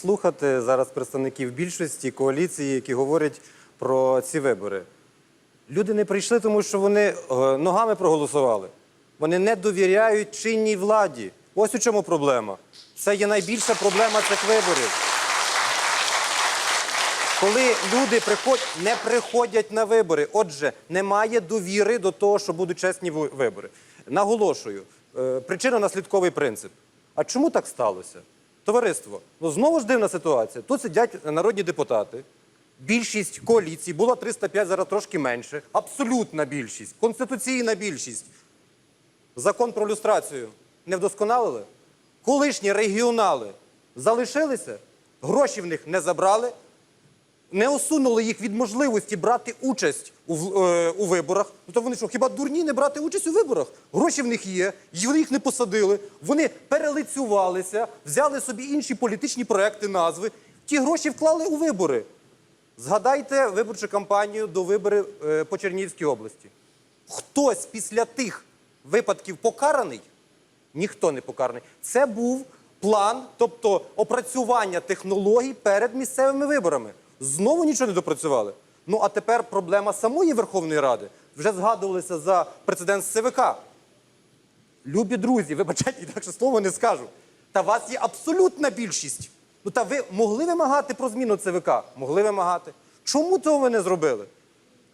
Слухати зараз представників більшості коаліції, які говорять про ці вибори. Люди не прийшли, тому що вони е, ногами проголосували. Вони не довіряють чинній владі. Ось у чому проблема. Це є найбільша проблема цих виборів. Коли люди приход... не приходять на вибори, отже, немає довіри до того, що будуть чесні вибори. Наголошую, е, причинно-наслідковий принцип. А чому так сталося? Товариство, ну знову ж дивна ситуація. Тут сидять народні депутати. Більшість коаліції була 305, зараз трошки менше. Абсолютна більшість, конституційна більшість. Закон про люстрацію не вдосконалили. Колишні регіонали залишилися, гроші в них не забрали, не усунули їх від можливості брати участь у, е, у виборах. Ну то вони що, хіба дурні не брати участь у виборах? Гроші в них є, вони їх не посадили. Вони перелицювалися, взяли собі інші політичні проекти, назви. Ті гроші вклали у вибори. Згадайте виборчу кампанію до виборів е, по Чернігівській області. Хтось після тих випадків покараний? Ніхто не покараний. Це був план, тобто опрацювання технологій перед місцевими виборами. Знову нічого не допрацювали. Ну а тепер проблема самої Верховної Ради. Вже згадувалися за прецедент ЦВК. Любі друзі, вибачайте, інакше слово не скажу. Та вас є абсолютна більшість. Ну та ви могли вимагати про зміну ЦВК? Могли вимагати. Чому цього ви не зробили?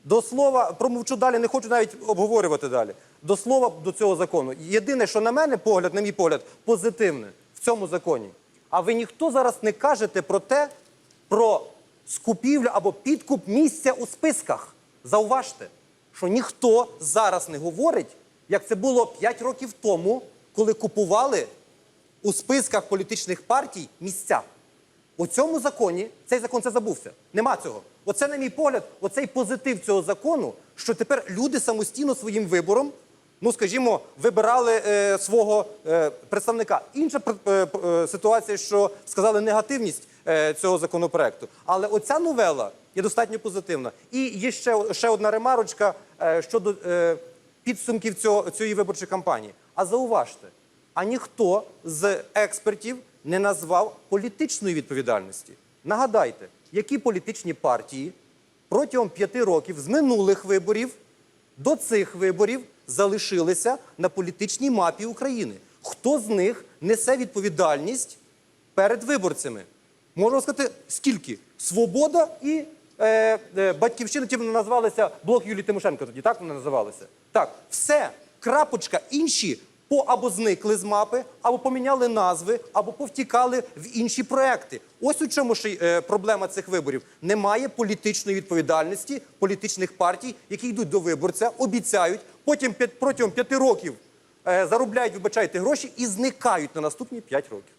До слова, промовчу далі, не хочу навіть обговорювати далі. До слова до цього закону. Єдине, що на мене погляд, на мій погляд, позитивне в цьому законі. А ви ніхто зараз не кажете про те, про скупівлю або підкуп місця у списках. Зауважте, що ніхто зараз не говорить, як це було 5 років тому, коли купували у списках політичних партій місця. У цьому законі цей закон це забувся. Нема цього. Оце, на мій погляд, оцей позитив цього закону, що тепер люди самостійно своїм вибором, ну скажімо, вибирали е, свого е, представника. Інша е, е, ситуація, що сказали негативність цього законопроекту. Але оця новела є достатньо позитивна. І є ще, ще одна ремарочка е, щодо е, підсумків цього, цієї виборчої кампанії. А зауважте, а ніхто з експертів не назвав політичної відповідальності. Нагадайте, які політичні партії протягом п'яти років з минулих виборів до цих виборів залишилися на політичній мапі України. Хто з них несе відповідальність перед виборцями? Можна сказати, скільки? Свобода і е, е, батьківщина, ті вони називалися блок Юлії Тимошенко тоді, так вони називалися? Так, все, крапочка, інші по або зникли з мапи, або поміняли назви, або повтікали в інші проекти. Ось у чому ж е, проблема цих виборів. Немає політичної відповідальності політичних партій, які йдуть до виборця, обіцяють, потім протягом п'яти років е, заробляють, вибачайте, гроші і зникають на наступні п'ять років.